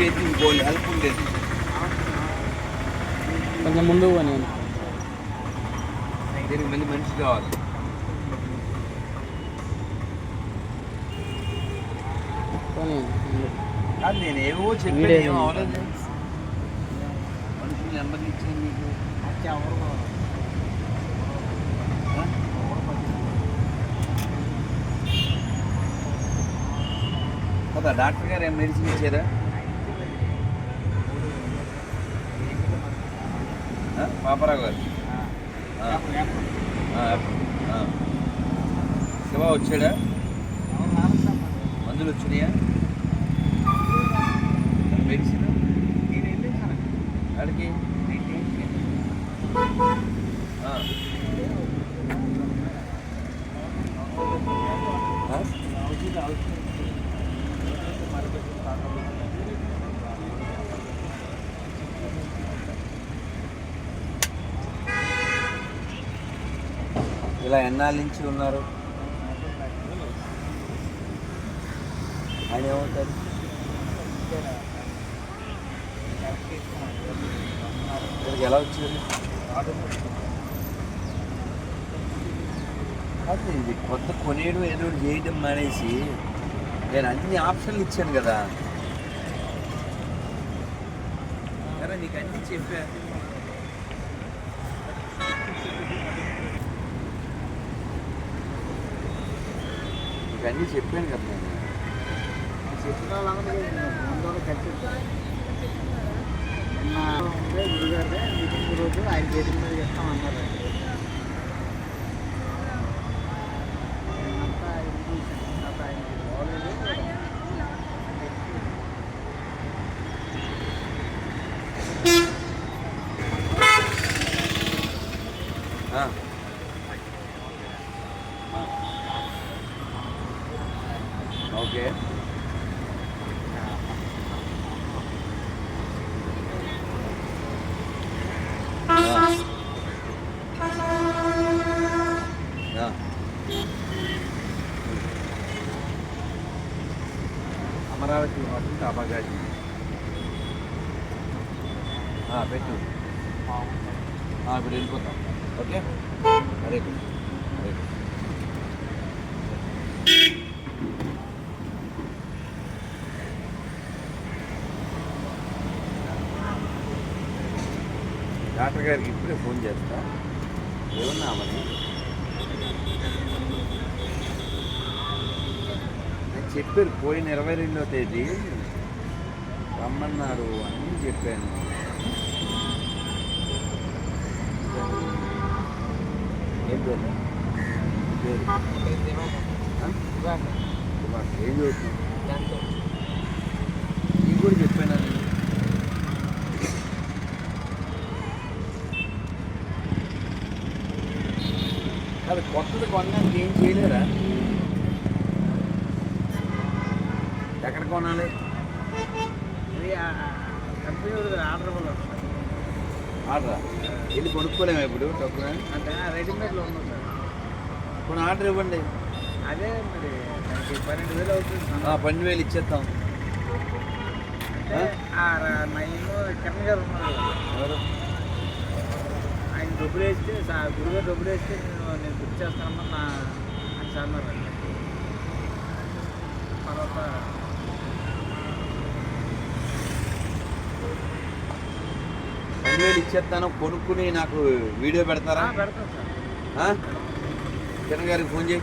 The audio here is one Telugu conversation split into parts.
హెల్ప్ ఉండేది కొంచెం ముందు నేను దీనికి మళ్ళీ మనిషి కావాలి. పోనీ కాదు నేను ఏవో చెప్పాను వీడే ఏం అవ్వలేదు మనుషులు నెంబర్లు ఇచ్చాను నీకు ఆ? కదా డాక్టర్ గారు ఏం మెడిసిన్ ఇచ్చారా? పాపారావు గారు. శివ వచ్చాడా? మందులు వచ్చినాయా? మెడిసిన్ అడిగి ఇలా ఎన్నాళ్ళ నుంచి ఉన్నారు? ఆయన ఏమవుతారు ఇక్కడికి ఎలా వచ్చారు? ఇది కొత్త కొనేయడం ఏదో చేయడం మానేసి నేను అన్ని ఆప్షన్లు ఇచ్చాను కదా. నీకు అన్ని చెప్పాను నీకు అన్నీ చెప్పాను కదా నేను. చెప్పిన వాళ్ళందరూ ముందు కట్టించారు నిన్న గురుగారు రోజు ఆయన చేతి మీద చెప్తామన్నారు ఓకే ఆ. ఆ. అమరావతి హోటల్ తాబాగాజీ ఆ, పెట్టు ఆ, ఇప్పుడు వెళ్ళిపోతాం ఓకే హరే డాక్టర్ గారికి ఇప్పుడే ఫోన్ చేస్తా. ఏమన్నామని నేను చెప్పారు పోయిన ఇరవై రెండో తేదీ రమ్మన్నారు అని చెప్పాను. ఏం పేరు. ఏం చదువుతున్నావు నీకు కూడా చెప్పాను నేను అది కొత్తది కొనడానికి ఏం చేయలేరా? ఎక్కడ కొనాలి? ఆర్డర్ వెళ్ళి కొనుక్కోలేము ఇప్పుడు తక్కువ అంటే రెడీమేడ్లో ఉంది సార్. కొన్ని ఆర్డర్ ఇవ్వండి. అదే మరి పన్నెండు వేలు అవుతుంది పన్నెండు వేలు ఇచ్చేస్తాం ఏమో కిరణ్ గారు ఉన్నారు ఆయన డబ్బులు వేస్తే గురుగారు డబ్బులు వేస్తే నేను నేను బుక్ చేస్తానమ్మా నా అని సార్ తర్వాత ఇచ్చేస్తాను కొనుక్కుని నాకు వీడియో పెడతారా? ఆ, పెడతాం సార్? కిరణ్ గారికి ఫోన్ చేయి.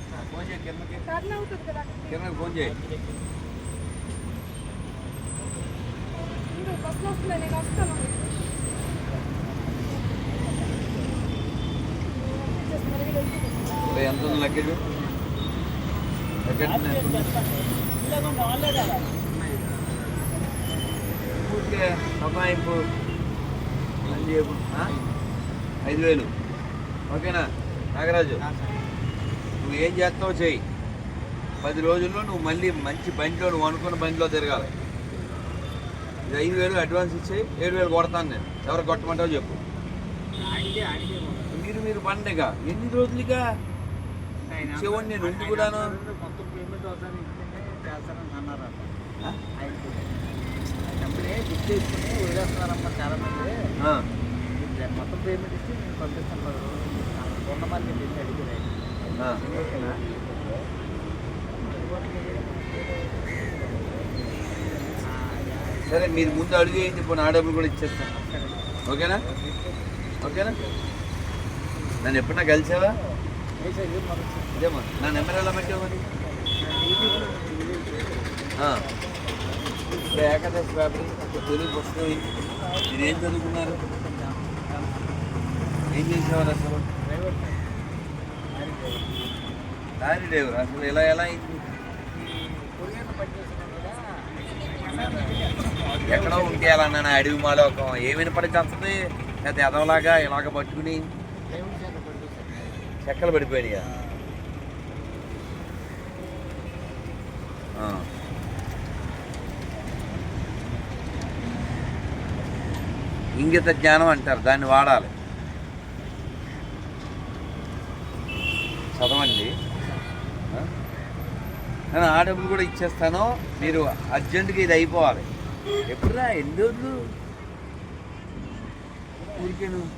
ఫోన్ చేయి కిరణ్కి కిరణ్కి ఫోన్ చేయి. ఎంత ఉంది లగేజ్ లగేజ్ ఆ? ఐదు వేలు. ఓకేనా? నాగరాజు? నువ్వు ఏం చేస్తావో చెయ్యి. పది రోజుల్లో నువ్వు మళ్ళీ మంచి బండిలో నువ్వు అనుకున్న బండిలో తిరగాలి. ఇది ఐదు వేలు అడ్వాన్స్ ఇచ్చేయి ఏడు వేలు కొడతాను నేను. ఎవరు కొట్టమంటావో చెప్పు. మీరు మీరు పండగ. ఎన్ని రోజులుగా? శివుణ్ణి నేను ఉండి కూడాను. మొత్తం పేమెంట్ ఇస్తే నేను పంపిస్తాను పది రోజులు. సరే మీరు ముందు అడుగు ఏంటి పోనీ ఆ డబ్బులు కూడా ఇచ్చేస్తాను ఓకేనా? ఓకేనా? నన్ను ఎప్పుడన్నా కలిసావా? ఇదేమా నా నెంబర్ ఎలా పెట్టావు మరి? ఏకాదశి పేపర్ తెలుగు పుస్తకం? మీరు ఏం చదువుకున్నారు? ఏం చేసేవారు అసలు? లారీ డ్రైవర్ అసలు ఇలా ఎలా అయింది? ఎక్కడో ఉంటే అలా నా అడవి మాలోకం. ఏమైనా పడి చస్తుంది లేకపోతే ఎదవలాగా ఇలాగ పట్టుకుని చెక్కలు పడిపోయినాయా ఇంగిత జ్ఞానం అంటారు. దాన్ని వాడాలి. చదవండి. నేను ఆ డబ్బులు కూడా ఇచ్చేస్తాను. మీరు అర్జెంటుగా ఇది అయిపోవాలి. ఎప్పుడురా? ఎన్ని రోజులు? ఊరికే నువ్వు